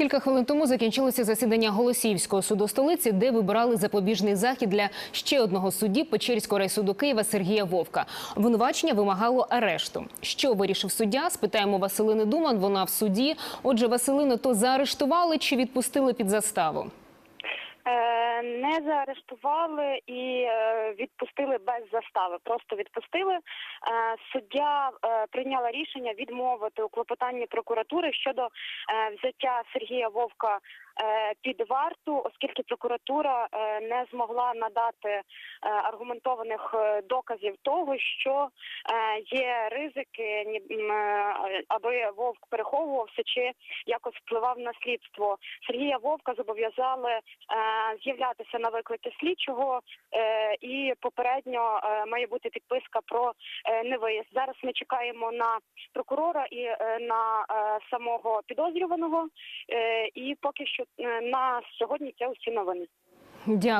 Кілька хвилин тому закінчилося засідання Голосіївського суду столиці, де вибирали запобіжний захід для ще одного судді Печерського райсуду Києва Сергія Вовка. Обвинувачення вимагало арешту. Що вирішив суддя? Спитаємо Василини Думан. Вона в суді. Отже, Василину, то заарештували чи відпустили під заставу? Не Не заарештували і е, відпустили без застави. Просто відпустили. Е, Суддя е, прийняла рішення відмовити у клопотанні прокуратури щодо взяття Сергія Вовка під варту, оскільки прокуратура не змогла надати аргументованих доказів того, що є ризики, аби Вовк переховувався чи якось впливав на слідство. Сергія Вовка зобов'язали з'являтися на виклики слідчого, е, і попередньо е, має бути підписка про е, невиїзд. Зараз ми чекаємо на прокурора і на самого підозрюваного. І поки що на сьогодні це усі новини. Дякую.